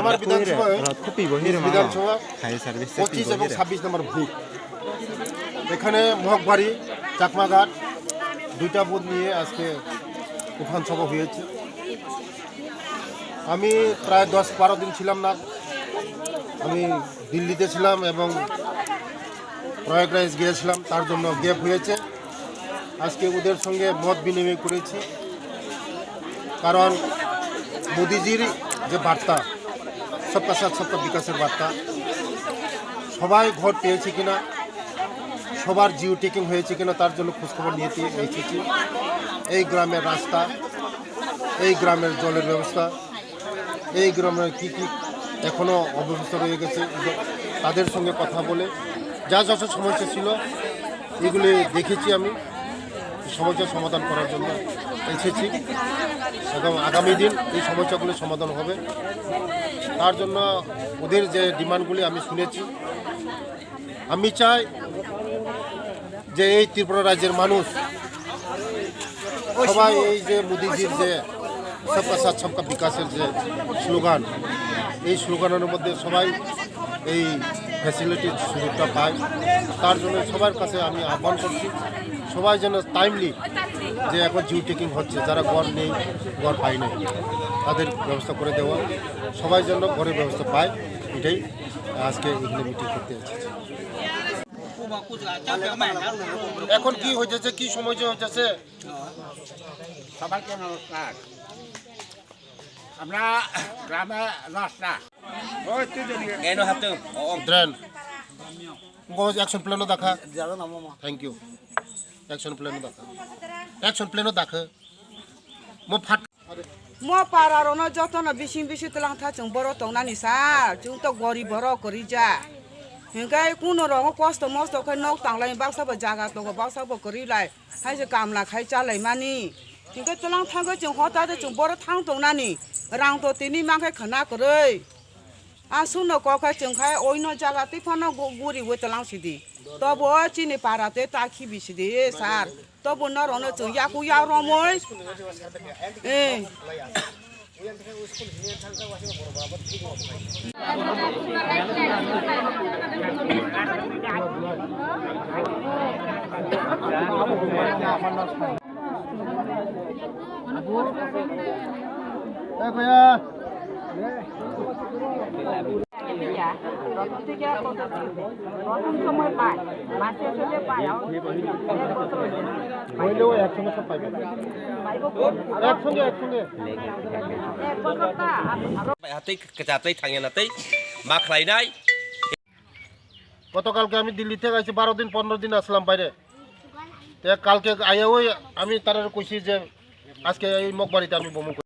আমার বিধানসভায় খুবই বিধানসভা হাই পঁচিশ এবং ছাব্বিশ নম্বর বুথ এখানে মহকবাড়ি চাকমাঘাট দুইটা বুথ নিয়ে আজকে উঠান সভা হয়েছে আমি প্রায় দশ বারো দিন ছিলাম না আমি দিল্লিতে ছিলাম এবং প্রয়াগরাজ গিয়েছিলাম তার জন্য গ্যাপ হয়েছে আজকে ওদের সঙ্গে মত বিনিময় করেছি কারণ মোদিজির যে বার্তা, সবকা সাথ, সবকা বিকাশের বার্তা। সবাই ঘর পেয়েছে কিনা, সবার জিও টেকিং হয়েছে কিনা, তার জন্য খোঁজখবর নিয়ে এসেছি। এই গ্রামের রাস্তা, এই গ্রামের জলের ব্যবস্থা, এই গ্রামের কি কি এখনও অব্যবস্থা রয়ে গেছে, তাদের সঙ্গে কথা বলে, যা যত সমস্যা ছিল, এগুলি দেখেছি আমি। সমস্যার সমাধান করার জন্য এসেছি এবং আগামী দিন এই সমস্যাগুলি সমাধান হবে। তার জন্য ওদের যে ডিমান্ডগুলি আমি শুনেছি, আমি চাই যে এই ত্রিপুরা রাজ্যের মানুষ সবাই এই যে মোদিজির যে সবকা সাথ, সবকা বিকাশের যে স্লোগান, এই স্লোগানের মধ্যে সবাই এই ফ্যাসিলিটির সুযোগটা পায়। তার জন্য সবার কাছে আমি আহ্বান করছি। সবাই যেন টাইমলি যে এখন জিও টেকিং হচ্ছে যারা ঘর নেই ঘর পায় নাই তাদের ব্যবস্থা করে দেওয়া সবাই যেন ঘরের ব্যবস্থা পায় এটাই আজকে এখানে মিটিং করতে এসেছি এখন কি হয়েছে কি সমস্যা হচ্ছে সবাইকে নমস্কার আমরা গ্রামে রাস্তা ওই তুই জানি এনো হাতে ড্রেন অ্যাকশন প্ল্যানও দেখা থ্যাংক ইউ एक्शन प्लॅन दाखव एक्शन प्लॅन दाखव मग फाट म पारारो न जतन बिसिं बिसि तलां था जों बर' दं नानि सार जों त गरिब बर' गरि जा हिंगाय कुनो रङ कस्त मस्त खै नौ तांलाय बाक्साबो जागा दङ बाक्साबो गरिलाय हाय जो कामला खाय जालाय मानि हिंगाय तलां थांगो जों हता जों बर' थां दं नानि रां दो तिनि मांखाय खना गरै আর শুনো কখন চুখায় অন্য জায়গাতে কোনো গুড়ি বইতলাম সিদি তবু চিনি পাড়াতে তা খিবি সিদি এ সার। তবু নর অন্য চুইয়া কুইয়া রমই। আমার পায় হইলেও একসঙ্গে সব পাইবে একসঙ্গে একসঙ্গে এক বছরটা আরও হাতে কাজাতে থাঙে নাতে মা খাইনাই গতকালকে আমি দিল্লি থেকে আইছি, বারো দিন, পনেরো দিন আসলাম বাইরে। কালকে আইয়া ওই আমি তারা কইছি যে আজকে এই মগবাড়িতে আমি বমু